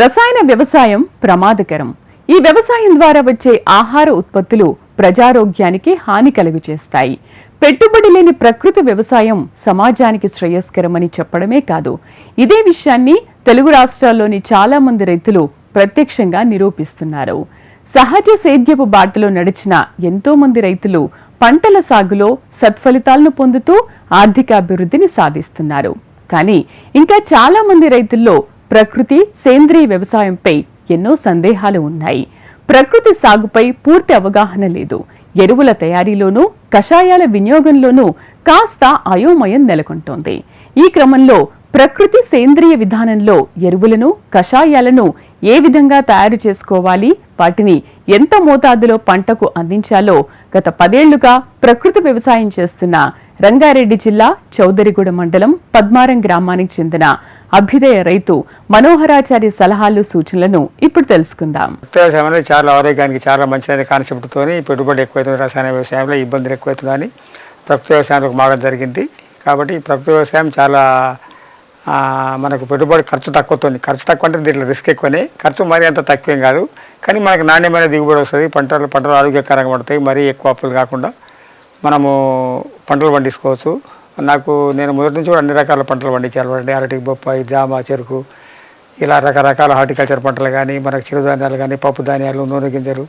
రసాయన వ్యవసాయం ప్రమాదకరం. ఈ వ్యవసాయం ద్వారా వచ్చే ఆహార ఉత్పత్తులు ప్రజారోగ్యానికి హాని కలుగు చేస్తాయి పెట్టుబడి లేని ప్రకృతి వ్యవసాయం సమాజానికి శ్రేయస్కరమని చెప్పడమే కాదు. ఇదే విషయాన్ని తెలుగు రాష్ట్రాల్లోని చాలా మంది రైతులు ప్రత్యక్షంగా నిరూపిస్తున్నారు. సహజ సేద్యపు బాటలో నడిచిన ఎంతో మంది రైతులు పంటల సాగులో సత్ఫలితాలను పొందుతూ ఆర్థికాభివృద్ధిని సాధిస్తున్నారు. కానీ ఇంకా చాలా మంది రైతుల్లో ప్రకృతి సేంద్రీయ వ్యవసాయంపై ఎన్నో సందేహాలు ఉన్నాయి. ప్రకృతి సాగుపై పూర్తి అవగాహన లేదు. ఎరువుల తయారీలోనూ కషాయాల వినియోగంలోనూ కాస్త అయోమయం నెలకొంటోంది. ఈ క్రమంలో ప్రకృతి సేంద్రియ విధానంలో ఎరువులను కషాయాలను ఏ విధంగా తయారు చేసుకోవాలి వాటిని ఎంత మోతాదులో పంటకు అందించాలో గత పదేళ్ళుగా ప్రకృతి వ్యవసాయం చేస్తున్న రంగారెడ్డి జిల్లా చౌదరిగూడ మండలం పద్మారం గ్రామానికి చెందిన అభ్యుదయ రైతు మనోహరాచారి సలహాలు సూచనలను ఇప్పుడు తెలుసుకుందాం. ప్రకృతి వ్యవసాయం అనేది చాలా ఆరోగ్యానికి చాలా మంచిదనే కాన్సెప్ట్తో పెట్టుబడి ఎక్కువైతుంది రసాయన వ్యవసాయంలో ఇబ్బందులు ఎక్కువైతుందని ప్రకృతి వ్యవసాయంలో మారడం జరిగింది. కాబట్టి ప్రకృతి వ్యవసాయం చాలా మనకు పెట్టుబడి ఖర్చు తక్కువతుంది. ఖర్చు తక్కువ అంటే దీంట్లో రిస్క్ ఎక్కువనే. ఖర్చు మరీ అంత తక్కువేం కాదు. కానీ మనకు నాణ్యమైన దిగుబడి వస్తుంది. పంటలు పంటలు ఆరోగ్యకరంగా పడతాయి. మరీ ఎక్కువ అప్పులు కాకుండా మనము పంటలు పండించుకోవచ్చు. నాకు నేను మొదటి నుంచి కూడా అన్ని రకాల పంటలు పండించాను. అంటే అరటి బొప్పాయి జామ చెరుకు ఇలా రకరకాల హార్టికల్చర్ పంటలు కానీ మనకు చిరుధాన్యాలు కానీ పప్పు ధాన్యాలు నూనె గింజలు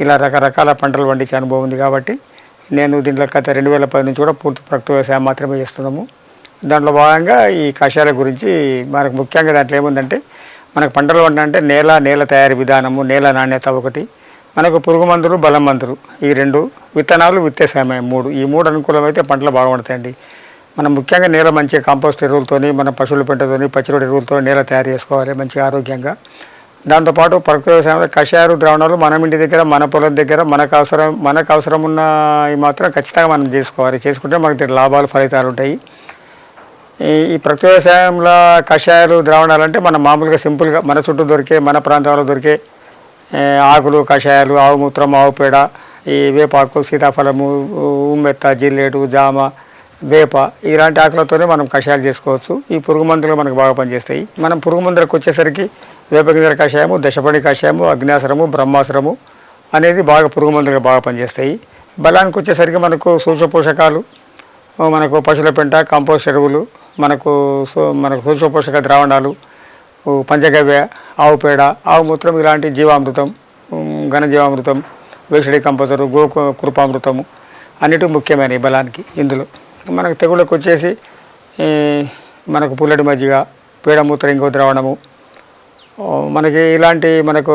ఇలా రకరకాల పంటలు పండించే అనుభవం ఉంది కాబట్టి నేను దీంట్లో గత రెండు వేల పది నుంచి కూడా పూర్తి ప్రకృతి వ్యవసాయం మాత్రమే చేస్తున్నాము. దాంట్లో భాగంగా ఈ కషాయాల గురించి మనకు ముఖ్యంగా దాంట్లో ఏముందంటే మనకు పంటలు పంట నేల నేల తయారీ విధానము నేల నాణ్యత ఒకటి మనకు పురుగు మందులు బలం మందులు ఈ రెండు విత్తనాలు విత్తే సమయం మూడు. ఈ మూడు అనుకూలమైతే పంటలు బాగుపడతాయండి మనం ముఖ్యంగా నేల మంచి కాంపోస్ట్ ఎరువులతోని మన పశువుల పెంటతోని పచ్చిరొడి ఎరువులతో నేల తయారు చేసుకోవాలి మంచి ఆరోగ్యంగా. దాంతోపాటు ప్రకృతి వ్యవసాయంలో కషాయాలు ద్రావణాలు మనం ఇంటి దగ్గర మన పొలం దగ్గర మనకు అవసరం మనకు అవసరం ఉన్న మాత్రం ఖచ్చితంగా మనం చేసుకోవాలి. చేసుకుంటే మనకి లాభాలు ఫలితాలు ఉంటాయి. ఈ ప్రకృతి వ్యవసాయంలో కషాయాలు ద్రావణాలు అంటే మనం మామూలుగా సింపుల్గా మన చుట్టూ దొరికే మన ప్రాంతాల్లో దొరికే ఆకులు కషాయాలు ఆవు మూత్రం ఆవు పేడ ఈ వేపాకు సీతాఫలము ఉమ్మెత్త జిల్లేడు జామ వేప ఇలాంటి ఆకులతోనే మనం కషాయాలు చేసుకోవచ్చు. ఈ పురుగు మందులు మనకు బాగా పనిచేస్తాయి. మనం పురుగు మందులకు వచ్చేసరికి వేప గింజల కషాయము దశపడి కషాయము అగ్నాసరము బ్రహ్మాసరము అనేది బాగా పురుగు మందులుగా బాగా పనిచేస్తాయి. బలానికి వచ్చేసరికి మనకు సూక్ష్మ పోషకాలు మనకు పశువుల పెంట కంపోస్ట్ ఎరువులు మనకు సో- మనకు సూక్ష్మ పోషక ద్రావణాలు పంచగవ్య ఆవు పేడ ఆవు మూత్రం ఇలాంటి జీవామృతం ఘనజీవామృతం వేషడి కంపోజరు గో కృపామృతము అన్నిటి ముఖ్యమైన బలానికి ఇందులో. మనకు తెగుళ్ళకు వచ్చేసి మనకు పుల్లటి మజ్జిగ పేడ మూత్ర ఇంకో ద్రావణము మనకి ఇలాంటి మనకు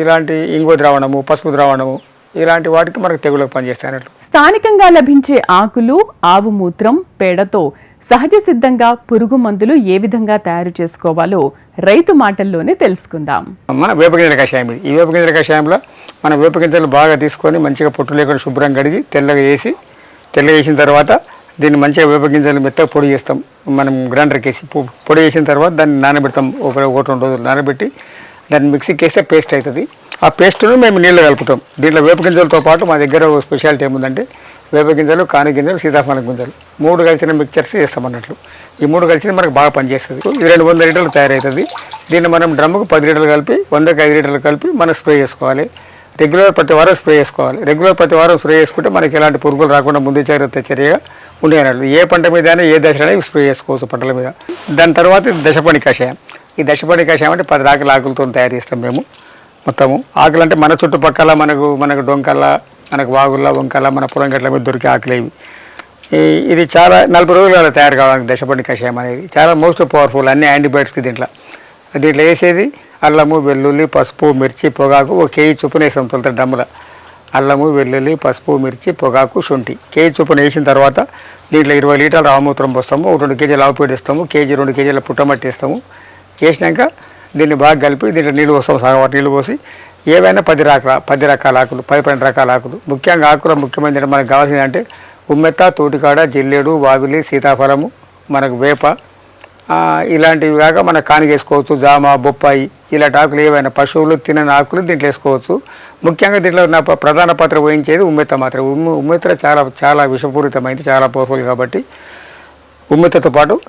ఇలాంటి ఇంగో ద్రావణము పసుపు ద్రావణము ఇలాంటి వాటికి మనకు తెగులకు పనిచేస్తాయి అన్నట్లు స్థానికంగా లభించే ఆకులు ఆవు మూత్రం పేడతో సహజ సిద్ధంగా పురుగు మందులు ఏ విధంగా తయారు చేసుకోవాలో రైతు మాటల్లోనే తెలుసుకుందాం. మన వేపగింజల కషాయం ఇది. ఈ వేపగింజల కషాయంలో మన వేపగింజలు బాగా తీసుకొని మంచిగా పొట్టు లేకుండా శుభ్రం కడిగి తెల్లగా వేసి తెల్లగేసిన తర్వాత దీన్ని మంచిగా వేపగింజలు మెత్తగా పొడి చేస్తాం. మనం గ్రైండర్కి వేసి పొ- పొడి చేసిన తర్వాత దాన్ని నానబెడతాం. ఒక ఒకటి రెండు రోజులు నానబెట్టి దాన్ని మిక్సీకి వేస్తే పేస్ట్ అవుతుంది ఆ పేస్ట్ను మేము నీళ్ళు కలుపుతాం. దీంట్లో వేపగింజలతో పాటు మా దగ్గర ఒక స్పెషాలిటీ ఏముందంటే వేపగింజలు కాని గింజలు సీతాఫలం గింజలు మూడు కలిసిన మిక్చర్స్ చేస్తాం అన్నట్లు. ఈ మూడు కలిసి మనకు బాగా పనిచేస్తుంది. ఇది రెండు వందల లీటర్లు తయారవుతుంది. దీన్ని మనం డ్రమ్ముకు పది లీటర్లు కలిపి వందకి ఐదు లీటర్లు కలిపి మనం స్ప్రే చేసుకోవాలి. రెగ్యులర్ ప్రతి వారం స్ప్రే చేసుకోవాలి. రెగ్యులర్ ప్రతి వారం స్ప్రే చేసుకుంటే మనకి ఎలాంటి పురుగులు రాకుండా ముందు జాగ్రత్త చర్యగా ఉండేనట్లు ఏ పంట మీద అయినా ఏ దశలో స్ప్రే చేసుకోవచ్చు పంటల మీద. దాని తర్వాత దశపని దశపణి కషాయం. ఈ దశపణి కషాయం అంటే పది రకాల ఆకులతో తయారు చేస్తాం మేము మొత్తము. ఆకులు అంటే మన చుట్టుపక్కల మనకు మనకు డొంకల మనకు వాగుల వంకల మన పొలం గట్ల మీద దొరికే ఆకులు ఇవి. ఈ- ఇది చాలా నలభై రోజుల తయారు కావడానికి దశపండి కషాయం అనేది. చాలా మోస్ట్ పవర్ఫుల్ అన్ని యాంటీబయాటిక్స్ దీంట్లో. దీంట్లో వేసేది అల్లము వెల్లుల్లి పసుపు మిర్చి పొగాకు ఒక కేజీ చొప్పున వేస్తాం తొలుత డమ్ముల. అల్లము వెల్లుల్లి పసుపు మిర్చి పొగాకు శుంఠి. కేజీ చొప్పున వేసిన తర్వాత దీంట్లో ఇరవై లీటర్ల రామూత్రం పోస్తాము ఒక రెండు కేజీలు ఆవు పేడ ఇస్తాము కేజీ రెండు కేజీల పుట్టమట్టి ఇస్తాము వేసినాక దీన్ని బాగా కలిపి దీంట్లో నీళ్ళు పోస్తాం సగం నీళ్ళు పోసి. ఏవైనా పది రకాల పది రకాల ఆకులు పది పన్నెండు రకాల ఆకులు. ముఖ్యంగా ఆకులు ముఖ్యమైనది మనకు కావాల్సింది అంటే ఉమ్మెత్త తోటికాడ జిల్లేడు వావిలి సీతాఫలము మనకు వేప ఇలాంటివి కాక మన కానిగేసుకోవచ్చు జామ బొప్పాయి ఇలాంటి ఆకులు ఏవైనా పశువులు తినని ఆకులు దీంట్లో వేసుకోవచ్చు. ముఖ్యంగా దీంట్లో నా ప్రధాన పాత్ర వహించేది ఉమ్మెత్త మాత్రం ఉమ్ము ఉమ్మెత్త చాలా చాలా విషపూరితమైంది చాలా పవర్ఫుల్ కాబట్టి ఉమ్మెత్తతో పాటు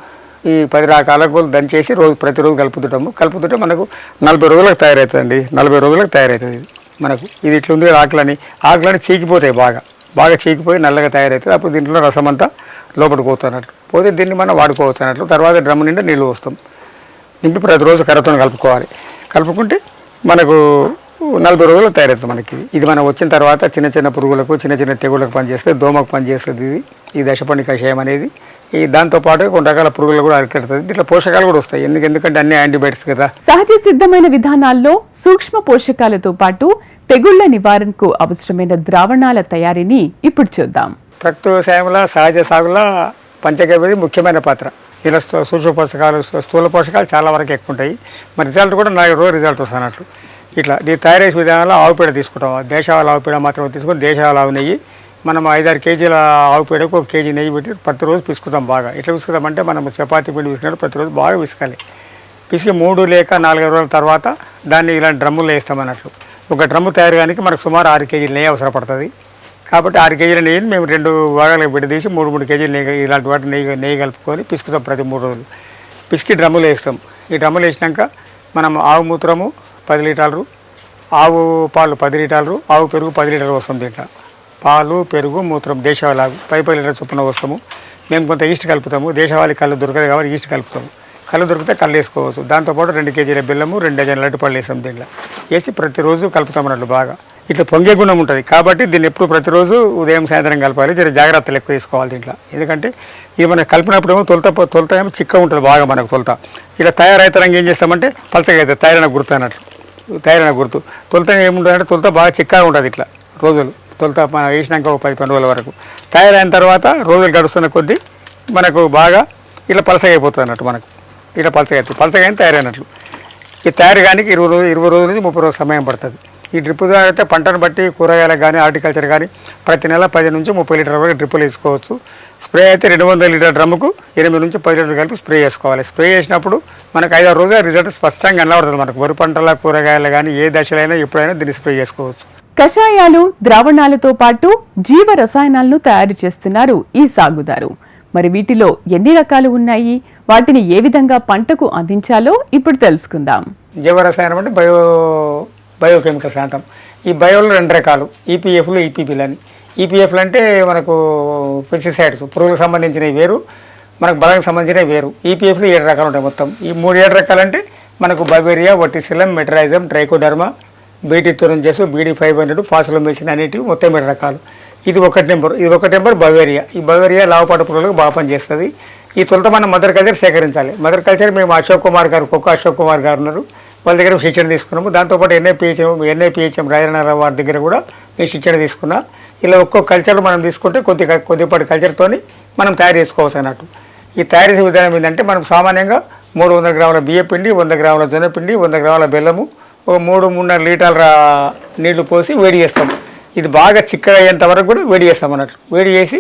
ఈ పది రకాల ఆకులు దంచేసి రోజు ప్రతిరోజు కలుపుతుంటాము. కలుపుతుంటే మనకు నలభై రోజులకు తయారవుతుందండి. నలభై రోజులకు తయారవుతుంది మనకు. ఇది ఇట్లుంది ఆకులని ఆకులని చీకిపోతాయి బాగా. బాగా చీకిపోయి నల్లగా తయారవుతుంది. అప్పుడు దీంట్లో రసం అంతా లోపలికి పోతున్నట్లు. పోతే దీన్ని మనం వాడుకోవచ్చున్నట్లు తర్వాత డ్రమ్ నిండా నీళ్ళు వస్తాం నింపి ప్రతిరోజు కర్రతో కలుపుకోవాలి. కలుపుకుంటే మనకు నలభై రోజులు తయారవుతుంది మనకి. ఇది మనం వచ్చిన తర్వాత చిన్న చిన్న పురుగులకు చిన్న చిన్న తెగుళ్ళకు పనిచేస్తే దోమకు పనిచేస్తుంది ఇది. ఈ దశపండి కషాయం అనేది. ఈ దాంతోపాటు కొన్ని రకాల పురుగులు కూడా అరికెడుతుంది. ఇట్లా పోషకాలు కూడా వస్తాయి. ఎందుకు? ఎందుకంటే అన్ని యాంటీబయాటిక్స్ కదా. సహజ సిద్ధమైన విధానాల్లో సూక్ష్మ పోషకాలతో పాటు తెగుళ్ళ నివారణకు అవసరమైన ద్రావణాల తయారీని ఇప్పుడు చూద్దాం. ప్రకృతి వ్యవసాయంలో సహజ సాగులో పంచగవ్యది ముఖ్యమైన పాత్ర. ఇలా సూక్ష్మ పోషకాలు స్థూల పోషకాలు చాలా వరకు ఎక్కువ ఉంటాయి. మరి రిజల్ట్ కూడా నాకు రోజు రిజల్ట్ వస్తున్నట్లు. ఇట్లా ఈ తయారు చేసే విధానంలో ఆవుపేడ తీసుకుంటాం దేశవాళ ఆవు పేడ మాత్రం తీసుకొని దేశవాళ ఆవు నెయ్యి. మనం ఐదారు కేజీల ఆవు పేడకు ఒక కేజీ నెయ్యి పెట్టి ప్రతిరోజు పిసుకుతాం బాగా. ఎట్లా పిసుకుతామంటే మనం చపాతీ పిండి పిసుకున్నట్టు ప్రతిరోజు బాగా పిసకాలి. పిసికి మూడు లేక నాలుగైదు రోజుల తర్వాత దాన్ని ఇలాంటి డ్రమ్ముల్లో వేస్తాం అన్నట్లు ఒక డ్రమ్ము తయారు కానీ మనకు సుమారు ఆరు కేజీలు నెయ్యి అవసరపడుతుంది. కాబట్టి ఆరు కేజీల నెయ్యిని మేము రెండు భాగాలకు విడదీసి మూడు మూడు కేజీలు నెయ్యి ఇలాంటి వాటి నెయ్యి నెయ్యి కలుపుకొని పిసుకుతాం ప్రతి మూడు రోజులు. పిసికి డ్రమ్ములు వేస్తాం. ఈ డ్రమ్ములు వేసినాక మనం ఆవు మూత్రము పది లీటర్లు ఆవు పాలు పది లీటర్లు ఆవు పెరుగు పది లీటర్లు వస్తుంది ఇట్లా పాలు పెరుగు మూత్రం దేశవాళి పై పది లీటర్ చొప్పున వస్తాము. మేము కొంత ఈస్ట్ కలుపుతాము. దేశవాళి కళ్ళు దొరకదు కాబట్టి ఈస్ట్ కలుపుతాము. కళ్ళు దొరికితే కళ్ళు వేసుకోవచ్చు. దాంతోపాటు రెండు కేజీల బెల్లము రెండు డజన్ లడ్డు పళ్ళు వేసాం దీంట్లో. వేసి ప్రతిరోజు కలుపుతాం అన్నట్లు బాగా. ఇట్లా పొంగే గుణం ఉంటుంది. కాబట్టి దీన్ని ఎప్పుడు ప్రతిరోజు ఉదయం సాయంత్రం కలపాలి. జర జాగ్రత్తలు ఎక్కువ తీసుకోవాలి దీంట్లో. ఎందుకంటే ఇది మనం కలిపినప్పుడు ఏమో తొలత తొలత ఏమో చిక్క ఉంటుంది బాగా మనకు తొలత. ఇలా తయారైతరంగా ఏం చేస్తామంటే పలచగా అవుతుంది. తయారైన గుర్తు అన్నట్లు. తయారైన గుర్తు. తొలత ఏముంటుందంటే తొలత బాగా చిక్కగా ఉంటుంది ఇట్లా రోజులు. తొలత వేసినాక ఒక పది పన్నెండు రోజుల వరకు. తయారైన తర్వాత రోజులు గడుస్తున్న కొద్దీ మనకు బాగా ఇలా పలసగైపోతుంది అయిపోతుంది అన్నట్టు మనకు. ఇలా పలసగా పలసగైన అయిన తయారైనట్లు. ఈ తయారు కానీ ఇరవై రోజులు ఇరవై రోజుల నుంచి ముప్పై రోజుల సమయం పడుతుంది. ఈ డ్రిప్ ద్వారా అయితే పంటను బట్టి కూరగాయలకు కానీ హార్టికల్చర్ కానీ ప్రతి నెల పది నుంచి ముప్పై లీటర్ వరకు డ్రిప్పులు వేసుకోవచ్చు. స్ప్రే అయితే రెండు వందల లీటర్ డ్రమ్ముకు ఎనిమిది నుంచి పది లీటర్లు కలిపి స్ప్రే చేసుకోవాలి. స్ప్రే చేసినప్పుడు మనకు ఐదారు రోజుల రిజల్ట్ స్పష్టంగా కనబడుతుంది మనకు. వరి పంటల కూరగాయలు కానీ ఏ దశలో అయినా ఎప్పుడైనా దీన్ని స్ప్రే చేసుకోవచ్చు. కషాయాలు ద్రావణాలతో పాటు జీవ రసాయనాలను తయారు చేస్తున్నారు ఈ సాగుదారు. మరి వీటిలో ఎన్ని రకాలు ఉన్నాయి? వాటిని ఏ విధంగా పంటకు అందించాలో ఇప్పుడు తెలుసుకుందాం. జీవరసాయనం అంటే బయో బయోకెమికల్స్ శాతం. ఈ బయోలో రెండు రకాలు ఈపీఎఫ్లు ఈపీపీలు అని. ఈపీఎఫ్లు అంటే మనకు పెస్టిసైడ్స్ పురుగులకు సంబంధించినవి వేరు మనకు బలానికి సంబంధించినవి వేరు. ఈపీఎఫ్లు ఏడు రకాలు ఉంటాయి మొత్తం. ఈ మూడు ఏడు రకాలు అంటే మనకు beauveria verticillium metarhizium trichoderma BT thuringiensis BD five hundred paecilomyces అనేటివి మొత్తం ఏడు రకాలు. ఇది ఒకటి నెంబర్. ఇది ఒకటి నెంబర్ బవేరియా. ఈ బవేరియా లావపాటు పురుగులకు బాగా పనిచేస్తుంది. ఈ తొలత మనం మదర్ కల్చర్ సేకరించాలి. మదర్ కల్చర్ మేము అశోక్ కుమార్ గారు కుక్క అశోక్ కుమార్ గారు ఉన్నారు. వాళ్ళ దగ్గర శిక్షణ తీసుకున్నాము. దాంతోపాటు ఎన్ఐపిహెచ్ఎం ఎన్ఐపిహెచ్ఎం రాజనారాయణ వారి దగ్గర కూడా నేను శిక్షణ తీసుకున్నా. ఇలా ఒక్కొక్క కల్చర్ మనం తీసుకుంటే కొద్ది కొద్దిపాటి కల్చర్తోని మనం తయారు చేసుకోవచ్చు అన్నట్టు. ఈ తయారు చేసే విధానం ఏంటంటే మనం సామాన్యంగా మూడు వందల గ్రాముల బియ్య పిండి వంద గ్రాముల జొన్నపిండి వంద గ్రాముల బెల్లము ఒక మూడు మూడున్నర లీటర్ల నీళ్ళు పోసి వేడి చేస్తాం. ఇది బాగా చిక్కగా అయ్యేంత వరకు కూడా వేడి చేస్తాం అన్నట్లు వేడి చేసి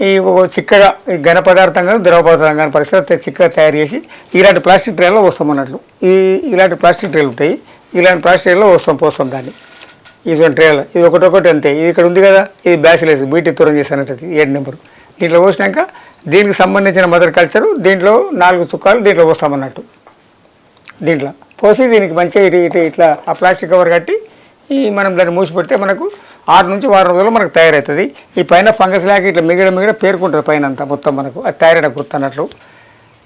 ఈ చిక్కగా ఈ ఘన పదార్థంగా ద్రవ పదార్థం కానీ పరిస్థితి చిక్కగా తయారు చేసి ఇలాంటి ప్లాస్టిక్ ట్రేలో వస్తాం అన్నట్లు. ఈ ఇలాంటి ప్లాస్టిక్ ట్రేలు ఉంటాయి. ఇలాంటి ప్లాస్టిక్ ట్రేలో వస్తాం పోస్తాం దాన్ని. ఇది ట్రేల. ఇది ఒకటొకటి అంతే. ఇది ఇక్కడ ఉంది కదా ఇది బ్యాసిలేస్ బీటీ దూరం చేసినట్టు ఏడు నెంబరు. దీంట్లో పోసినాక దీనికి సంబంధించిన మదర్ కల్చరు దీంట్లో నాలుగు చుక్కాలు దీంట్లో పోస్తామన్నట్టు దీంట్లో. పోసి దీనికి మంచిగా ఇటు ఇటు ఇట్లా ఆ ప్లాస్టిక్ కవర్ కట్టి ఈ మనం దాన్ని మూసి పెడితే మనకు ఆరు నుంచి వారం రోజుల్లో మనకు తయారవుతుంది. ఈ పైన ఫంగస్ లాగా ఇట్లా మిగిడ మిగిడ పేరుకుంటుంది పైన అంతా మొత్తం మనకు. అది తయారైన గుర్తున్నట్లు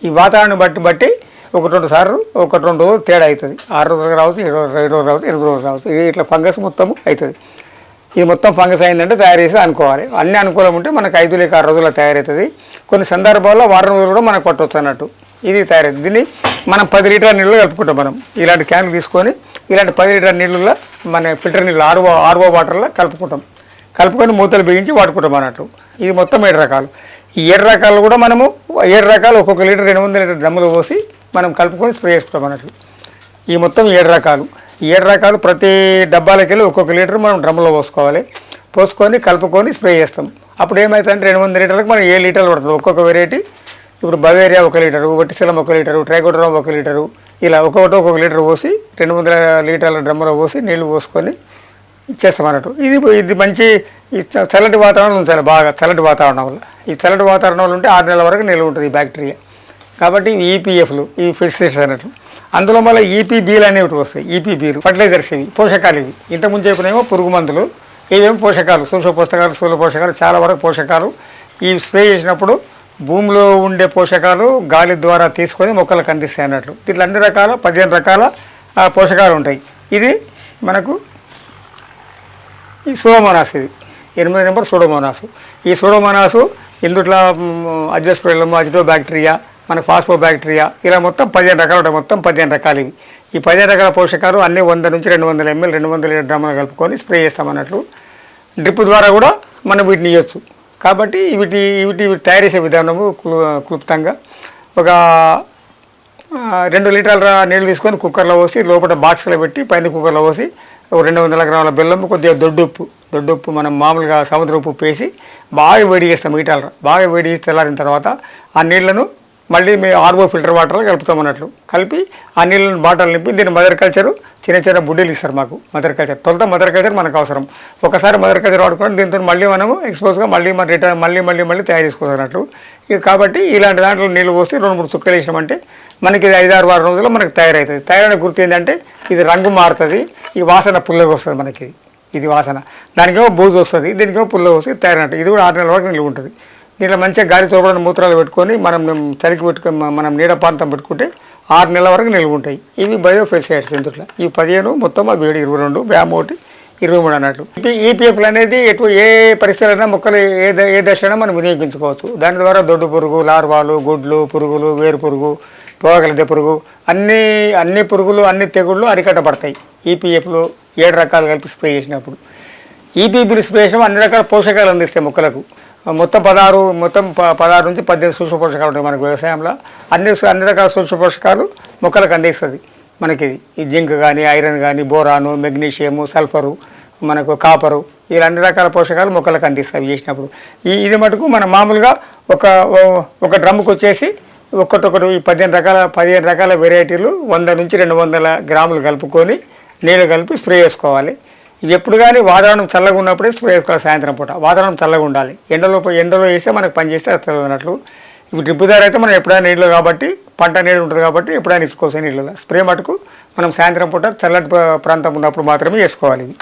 ఈ వాతావరణం బట్టి బట్టి ఒక రెండు సార్లు ఒక రెండు రోజులు తేడా అవుతుంది. ఆరు రోజులు రావచ్చు ఏడు రోజులు రోజులు రావచ్చు ఎనిమిది రోజులు రావచ్చు. ఇది ఇట్లా ఫంగస్ మొత్తం అవుతుంది. ఇది మొత్తం ఫంగస్ అయిందంటే తయారు చేసి అనుకోవాలి. అన్ని అనుకూలం ఉంటే మనకు ఐదు లేక ఆరు రోజుల్లో తయారవుతుంది. కొన్ని సందర్భాల్లో వారం రోజులు కూడా మనకు కొట్టవచ్చు అన్నట్టు. ఇది తయారవుతుంది. దీన్ని మనం పది లీటర్ల నీళ్ళు కలుపుకుంటాం మనం. ఇలాంటి క్యాన్లు తీసుకొని ఇలాంటి పది లీటర్ నీళ్ళల్లో మన ఫిల్టర్ నీళ్ళు ఆర్వో ఆర్వో వాటర్లో కలుపుకుంటాం. కలుపుకొని మూతలు బిగించి వాడుకుంటాం అన్నట్టు. ఇది మొత్తం ఏడు రకాలు. ఈ ఏడు రకాలు కూడా మనము ఏడు రకాలు ఒక్కొక్క లీటర్ రెండు వందల లీటర్ డ్రమ్ములు పోసి మనం కలుపుకొని స్ప్రే చేసుకుంటాం అన్నట్లు ఈ మొత్తం ఏడు రకాలు. ఈ ఏడు రకాలు ప్రతి డబ్బాలకి వెళ్ళి ఒక్కొక్క లీటర్ మనం డ్రమ్లో పోసుకోవాలి. పోసుకొని కలుపుకొని స్ప్రే చేస్తాం. అప్పుడు ఏమవుతుందంటే రెండు వందల లీటర్లకు మనం ఏ లీటర్లు పడుతుంది? ఒక్కొక్క వెరైటీ ఇప్పుడు బవేరియా ఒక లీటరు వట్టిశలం ఒక లీటరు ట్రైగోడ్రమ్ ఒక లీటరు ఇలా ఒక్కొక్కటి ఒక్కొక్క లీటర్ పోసి రెండు వందల లీటర్ల డ్రమ్లో పోసి నీళ్ళు పోసుకొని ఇచ్చేస్తాం అన్నట్టు ఇది ఇది మంచి ఈ చల్లటి వాతావరణం ఉంచాలి బాగా చల్లటి వాతావరణం వల్ల. ఈ చల్లటి వాతావరణం వల్ల ఉంటే ఆరు నెలల వరకు నిల్వ ఉంటుంది ఈ బ్యాక్టీరియా. కాబట్టి ఇవి ఈపీఎఫ్లు ఇవి ఫెసిలిటీస్ అన్నట్లు అందులో మళ్ళీ ఈపీబీలు అనేవి వస్తాయి ఈపీబీలు ఫర్టిలైజర్స్ ఇవి పోషకాలు ఇవి. ఇంతకుముందు చెప్పినేమో పురుగు మందులు ఇవేమో పోషకాలు సూక్ష్మ పోషకాలు స్థూల పోషకాలు చాలా వరకు పోషకాలు. ఇవి స్ప్రే చేసినప్పుడు భూమిలో ఉండే పోషకాలు గాలి ద్వారా తీసుకొని మొక్కలకు అందిస్తాయి అన్నట్లు. దీంట్లో అన్ని రకాల పదిహేను రకాల పోషకాలు ఉంటాయి. ఇది మనకు ఈ సూడోమోనాస్ ఇది. ఎనిమిది నెంబర్ సూడోమోనాసు. ఈ సూడోమోనాసు ఇందుట్లో అడ్జస్ట్రోలము అజిటో బ్యాక్టీరియా మన ఫాస్ఫో బ్యాక్టీరియా ఇలా మొత్తం పదిహేను రకాలు ఉంటాయి. మొత్తం పదిహేను రకాలు ఇవి. ఈ పదిహేను రకాల పోషకాలు అన్ని వంద నుంచి రెండు వందల ఎంఎల్ రెండు వందల డ్రమ్ములు కలుపుకొని స్ప్రే చేస్తామన్నట్లు డ్రిప్ ద్వారా కూడా మనం వీటిని ఇవ్వచ్చు కాబట్టి వీటి వీటి తయారు చేసే విధానము క్లు- క్లుప్తంగా. ఒక రెండు లీటర్ల నీళ్ళు తీసుకొని కుక్కర్లో పోసి లోపల బాక్స్లో పెట్టి పైన కుక్కర్లో పోసి ఒక రెండు వందల గ్రాముల బెల్లం కొద్దిగా దొడ్డుప్పు దొడ్డుప్పు మనం మామూలుగా సముద్ర ఉప్పు వేసి బాగా వేడి చేస్తాం బాగా వేడి చేసి తెల్లారిన తర్వాత ఆ నీళ్ళను మళ్ళీ మేము ఆర్బో ఫిల్టర్ వాటర్లో కలుపుతాం అన్నట్లు. కలిపి ఆ నీళ్ళని బాటలు నింపి దీన్ని మదర్ కల్చరు చిన్న చిన్న బుడ్డీలు ఇస్తారు మాకు మదర్ కల్చర్. తొలత మదర్ కల్చర్ మనకు అవసరం. ఒకసారి మదర్ కల్చర్ వాడుకోవడం దీంతో మళ్ళీ మనము ఎక్స్పోజ్గా మళ్ళీ మన రిటర్న్ మళ్ళీ మళ్ళీ మళ్ళీ తయారు చేసుకోవాలన్నట్లు ఇక కాబట్టి ఇలాంటి దాంట్లో నీళ్ళు పోసి రెండు మూడు చుక్కలు వేసినామంటే మనకి ఇది ఐదారు వారం రోజుల్లో మనకి తయారవుతుంది తయారైన గుర్తు ఏంటంటే ఇది రంగు మారుతుంది ఈ వాసన పుల్లగా వస్తుంది మనకి. ఇది. వాసన. దానికేమో బూజు వస్తుంది దీనికేమో పుల్లగా వస్తుంది తయారైనట్టు. ఇది కూడా ఆరు నెలల వరకు నిలువ ఉంటుంది. దీంట్లో మంచిగా గాలి తోపడిన మూత్రాలు పెట్టుకొని మనం చరికి పెట్టుకొని మనం నీడ ప్రాంతం పెట్టుకుంటే ఆరు నెలల వరకు నిలువ ఉంటాయి. ఇవి బయో ఇందులో. ఈ పదిహేను మొత్తం అవి ఏడు ఇరవై రెండు వ్యామ్ ఒకటి ఇరవై మూడు అన్నట్లు. ఈపీఎఫ్లు అనేది ఎటు ఏ పరిస్థితులైనా మొక్కలు ఏ ద- ఏ దశలో మనం వినియోగించుకోవచ్చు. దాని ద్వారా దొడ్డు పురుగు లార్వాలు గుడ్లు పురుగులు వేరు పురుగు పోగలదే పురుగు అన్ని అన్ని పురుగులు అన్ని తెగుళ్ళు అరికట్టబడతాయి ఈపీఎఫ్లు ఏడు రకాలు కలిపి స్ప్రే చేసినప్పుడు. ఈపీఎఫ్లు స్ప్రే చేసినప్పుడు అన్ని రకాల పోషకాలు అందిస్తాయి మొక్కలకు. మొత్తం పదహారు మొత్తం ప- పదహారు నుంచి పద్దెనిమిది సూక్ష్మ పోషకాలు ఉంటాయి మనకు వ్యవసాయంలో. అన్ని అన్ని రకాల సూక్ష్మ పోషకాలు మొక్కలకు అందిస్తుంది మనకి ఈ జింక్ కానీ ఐరన్ కానీ బోరాను మెగ్నీషియము సల్ఫరు మనకు కాపరు ఇలా అన్ని రకాల పోషకాలు మొక్కలకు అందిస్తాయి చేసినప్పుడు. ఈ ఇది మటుకు మనం మామూలుగా ఒక ఒక డ్రమ్ముకు వచ్చేసి ఒక్కొక్కటి ఈ పదిహేను రకాల పదిహేను రకాల వెరైటీలు వంద నుంచి రెండు వందల గ్రాములు కలుపుకొని నీళ్ళు కలిపి స్ప్రే చేసుకోవాలి. ఇవి ఎప్పుడు కానీ వాతావరణం చల్లగా ఉన్నప్పుడే స్ప్రే చేసుకోవాలి సాయంత్రం పూట. వాతావరణం చల్లగా ఉండాలి. ఎండలో ఎండలో వేస్తే మనకు పని చేస్తే అది చల్లనట్లు. ఇవి డ్రిప్ దారి అయితే మనం ఎప్పుడైనా నీళ్ళు కాబట్టి పంట నీళ్ళు ఉంటుంది కాబట్టి ఎప్పుడైనా ఇసుకోవచ్చు నీళ్ళు. స్ప్రే మటుకు మనం సాయంత్రం పూట చల్లటి ప్రాంతం ఉన్నప్పుడు మాత్రమే చేసుకోవాలి.